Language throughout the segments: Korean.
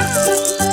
Música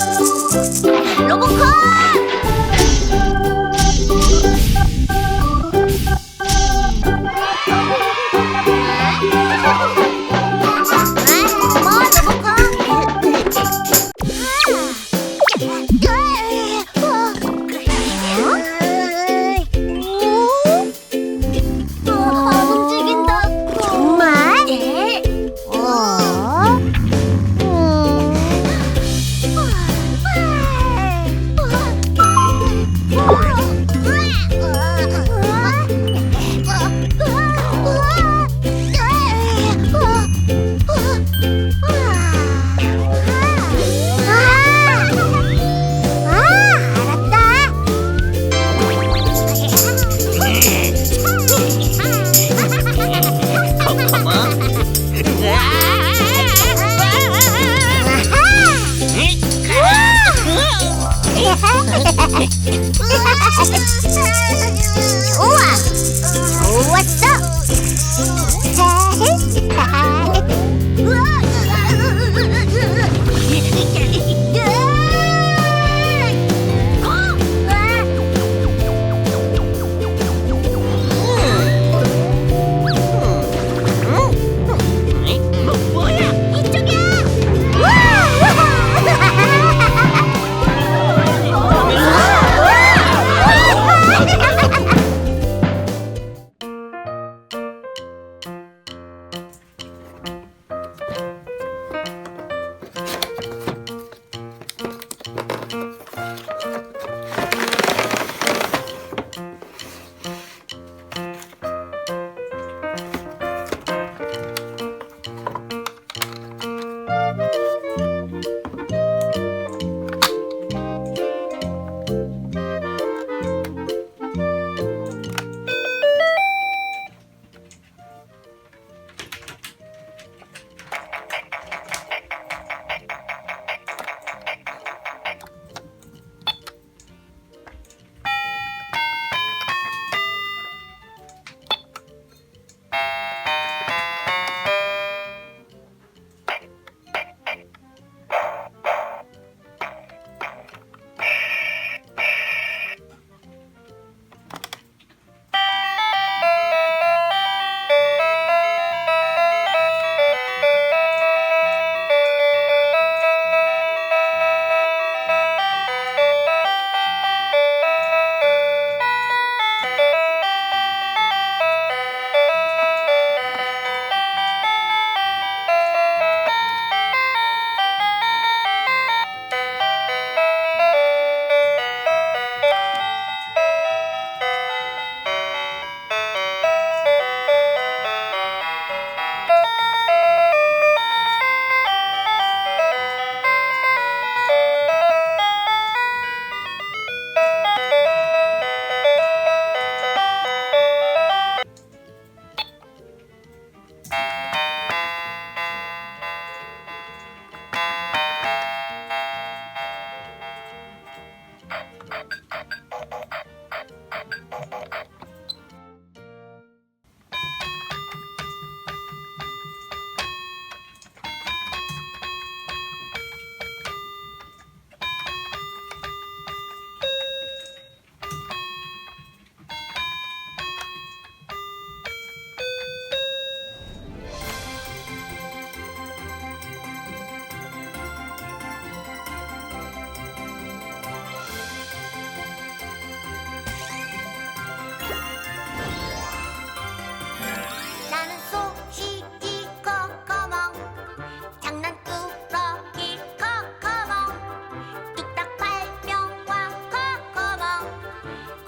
Ha ha ha!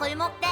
코코몽 골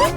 ไม่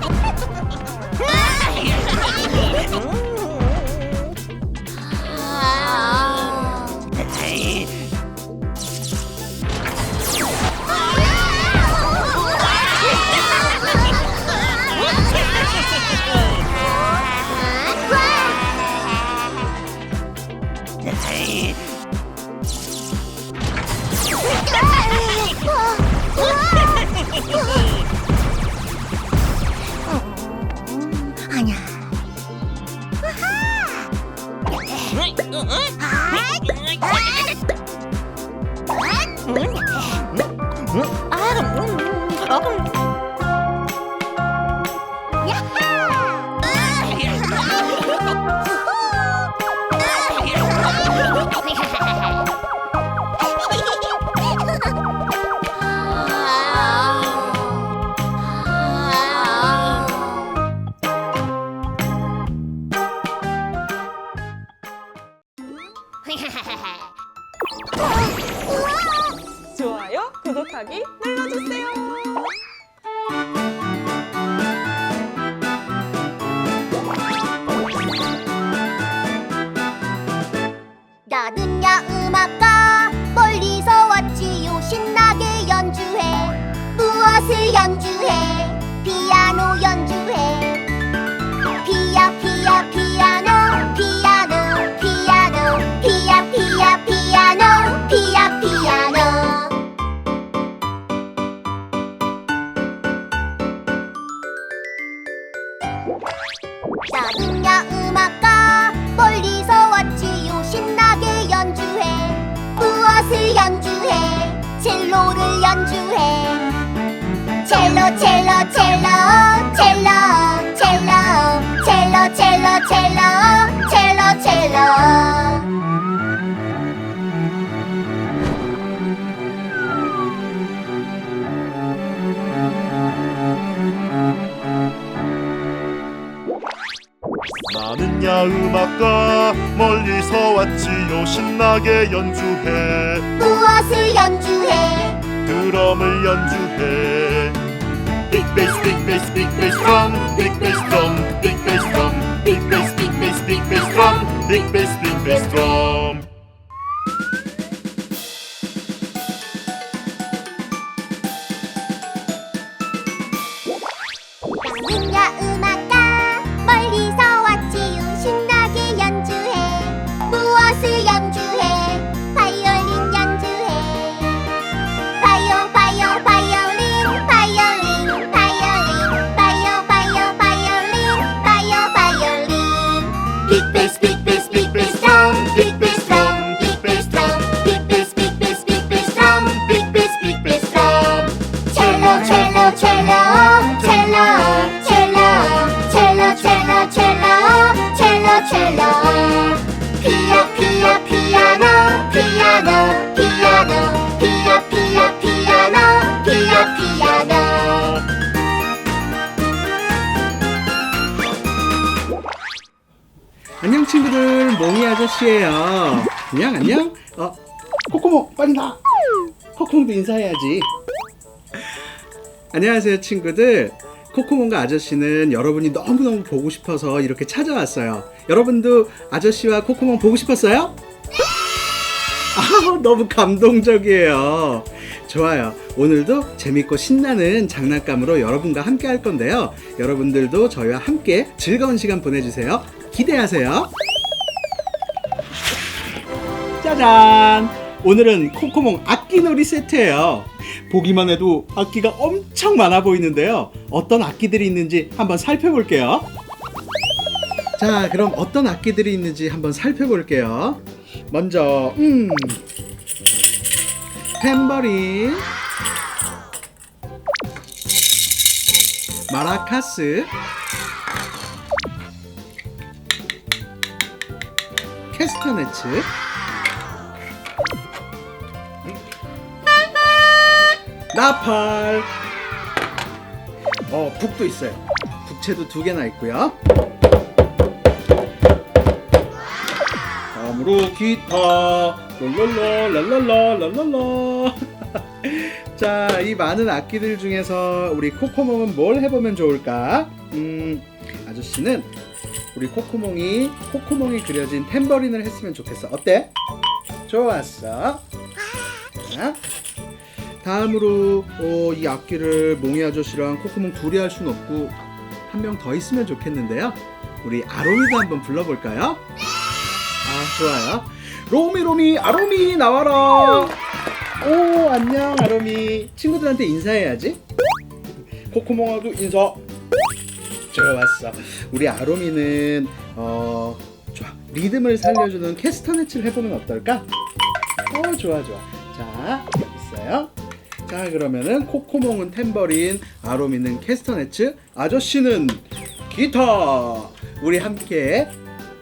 음악가 멀리서 왔지요. 신나게 연주해. 무엇을 연주해? 드럼을 연주해. 빅베이스 빅베이스 빅베이스 드럼 빅베이스 드럼 빅베이스 드럼 빅베이스 빅베이스 빅베이스 드럼 빅베이스 빅베이스 드럼 씨예요 안녕 안녕. 어 코코몽 빨리 나. 코코몽도 인사해야지. 안녕하세요 친구들. 코코몽과 아저씨는 여러분이 너무너무 보고 싶어서 이렇게 찾아왔어요. 여러분도 아저씨와 코코몽 보고 싶었어요? 아 너무 감동적이에요. 좋아요. 오늘도 재밌고 신나는 장난감으로 여러분과 함께 할 건데요. 여러분들도 저희와 함께 즐거운 시간 보내주세요. 기대하세요 짜잔! 오늘은 코코몽 악기놀이 세트예요. 보기만 해도 악기가 엄청 많아 보이는데요. 어떤 악기들이 있는지 한번 살펴볼게요. 자 그럼 어떤 악기들이 있는지 한번 살펴볼게요. 먼저 음. 탬버린. 마라카스. 캐스터네츠 나팔 어 북도 있어요 북채도 두 개나 있고요 다음으로 기타 랄랄라 랄랄라 랄랄라 자, 이 많은 악기들 중에서 우리 코코몽은 뭘 해보면 좋을까? 음, 아저씨는 우리 코코몽이 코코몽이 그려진 탬버린을 했으면 좋겠어. 어때? 좋았어. 자, 다음으로 어, 이 악기를 몽이 아저씨랑 코코몽 둘이 할순 없고 한 명 더 있으면 좋겠는데요. 우리 아로미도 한번 불러볼까요? 아, 좋아요. 로미 로미 아로미 나와라. 오 안녕 아로미 친구들한테 인사해야지 코코몽하고 인사 좋았어 우리 아로미는 어 좋아 리듬을 살려주는 캐스터네츠를 해보면 어떨까 어 좋아 좋아 자 자 그러면은 코코몽은 탬버린, 아로미는 캐스터네츠, 아저씨는 기타. 우리 함께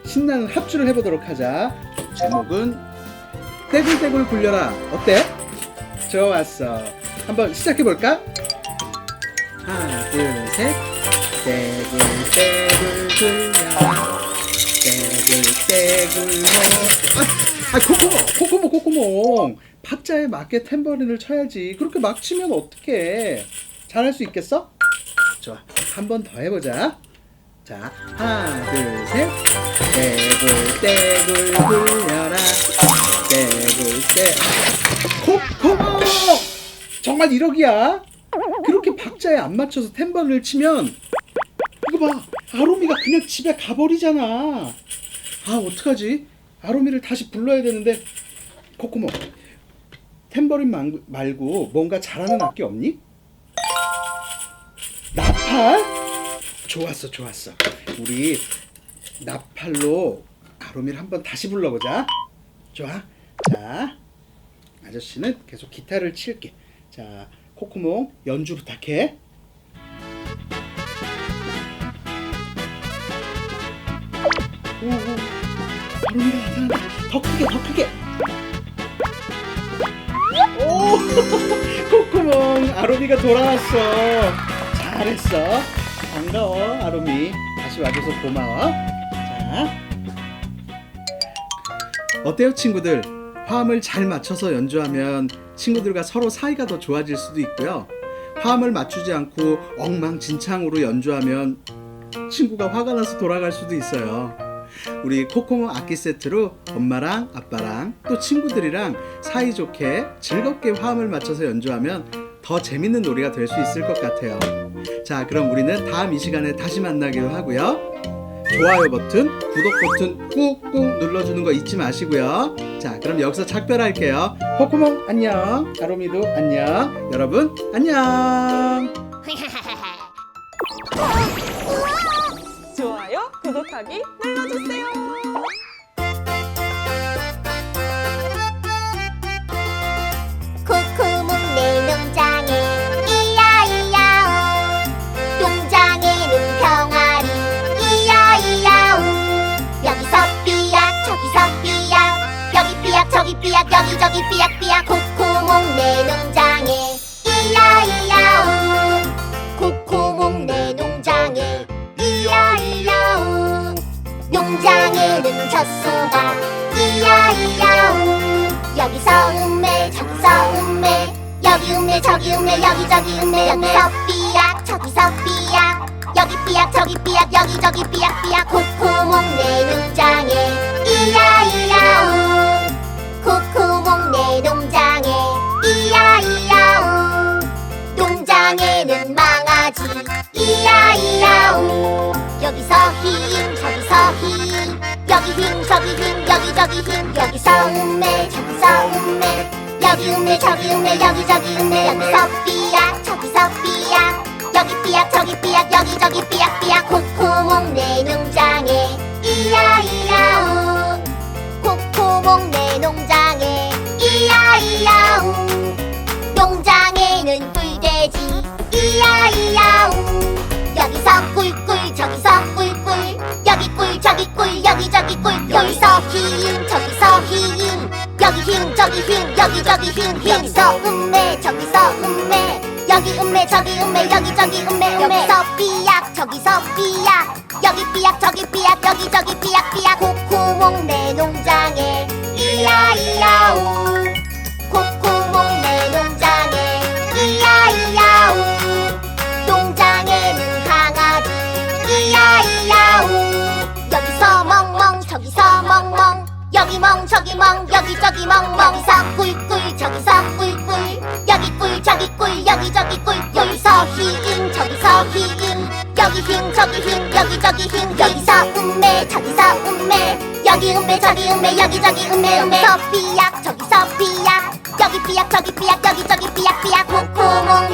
신나는 합주를 해보도록 하자. 제목은 떼굴떼굴 굴려라. 어때? 좋았어. 한번 시작해 볼까? 하나, 둘, 셋. 떼굴떼굴 굴려라. 떼굴떼굴 뭐. 아, 아 코코몽, 코코몽, 코코몽. 박자에 맞게 탬버린을 쳐야지. 그렇게 막 치면 어떡해. 잘할 수 있겠어? 좋아. 한 번 더 해보자. 자, 하나, 둘, 셋. 떼굴 떼굴 굴려라. 떼굴 떼. 코코몽! 정말 이러기야? 그렇게 박자에 안 맞춰서 템버를 치면 이거 봐 아로미가 그냥 집에 가버리잖아 아 어떡하지 아로미를 다시 불러야 되는데 코코모 템버린 만- 말고 뭔가 잘하는 악기 없니? 나팔? 좋았어 좋았어. 우리 나팔로 아로미를 한번 다시 불러보자. 좋아. 자 아저씨는 계속 기타를 칠게. 자 코코몽 연주 부탁해 아로미가 나타난다 더 크게 더 크게. 오 코코몽 아로미가 돌아왔어. 잘했어. 반가워 아로미. 다시 와줘서 고마워. 자. 어때요 친구들? 화음을 잘 맞춰서 연주하면 친구들과 서로 사이가 더 좋아질 수도 있고요. 화음을 맞추지 않고 엉망진창으로 연주하면 친구가 화가 나서 돌아갈 수도 있어요 우리 코코몽 악기 세트로 엄마랑 아빠랑 또 친구들이랑 사이좋게 즐겁게 화음을 맞춰서 연주하면 더 재밌는 놀이가 될 수 있을 것 같아요. 자, 그럼 우리는 다음 이 시간에 다시 만나기로 하고요. 좋아요 버튼, 구독 버튼 꾹꾹 눌러주는 거 잊지 마시고요. 자, 그럼 여기서 작별할게요. 코코몽 안녕, 아로미도 안녕, 여러분 안녕. 구독하기 눌러주세요. 코코몽 내 농장에 이야이야오. 농장에는 병아리 이야이야오. 여기서 삐약 저기서 삐약 여기 삐약 저기 삐약 여기저기 삐약 농장에는 젖소가 이야 이야오 여기서 음메 저기서 음메 여기 음메 저기 음메 여기저기 음메 여기서 삐약 저기서 삐약. 여기 삐약 저기 삐약 여기저기 삐약 삐약. 코코몽 내 농장에 이야 이야오 코코몽 내 농장에 이야 이야오 농장에는 망아지. 이야 이야오 여기서 흰 저기서 흰 여기 흰 저기 흰 여기 저기 흰 여기서 음메 저기서 음메 여기 음메 저기 음메 여기 저기 음메 여기서 삐약 저기서 삐약 여기 삐약 저기 삐약 여기 저기 삐약 삐약. 코코몽 내 농장에 이야 이야오 코코몽 내 농장에 이야 이야오 농장에는 꿀돼지 이야 이야오 여기서 꿀꿀 저기서 꿀꿀 여기 꿀 저기 꿀 여기저기 꿀 여기서 흰 저기서 흰 여기 흰 저기 흰 여기저기 흰 여기서 음메 저기서 음메 여기 음메 저기 음메 여기저기 음메 음메 여기서 삐약 저기서 삐약. 여기 삐약 저기 삐약 여기저기 삐약 삐약. 코코몽 내 농장에 이야 이야오 저기서 멍멍 여기 멍 저기 멍 여기저기 멍멍 여기서 꿀꿀 저기서 꿀꿀 여기 꿀 저기 꿀 여기저기 꿀 여기서 흰 저기서 흰 여기 흰 저기 흰 여기저기 흰 여기서 음메 저기서 음메 여기 음메 저기 음메 여기저기 음메 음메 서 삐약 저기서 삐약 여기 삐약 저기 삐약 여기저기 삐약 삐약 코코몽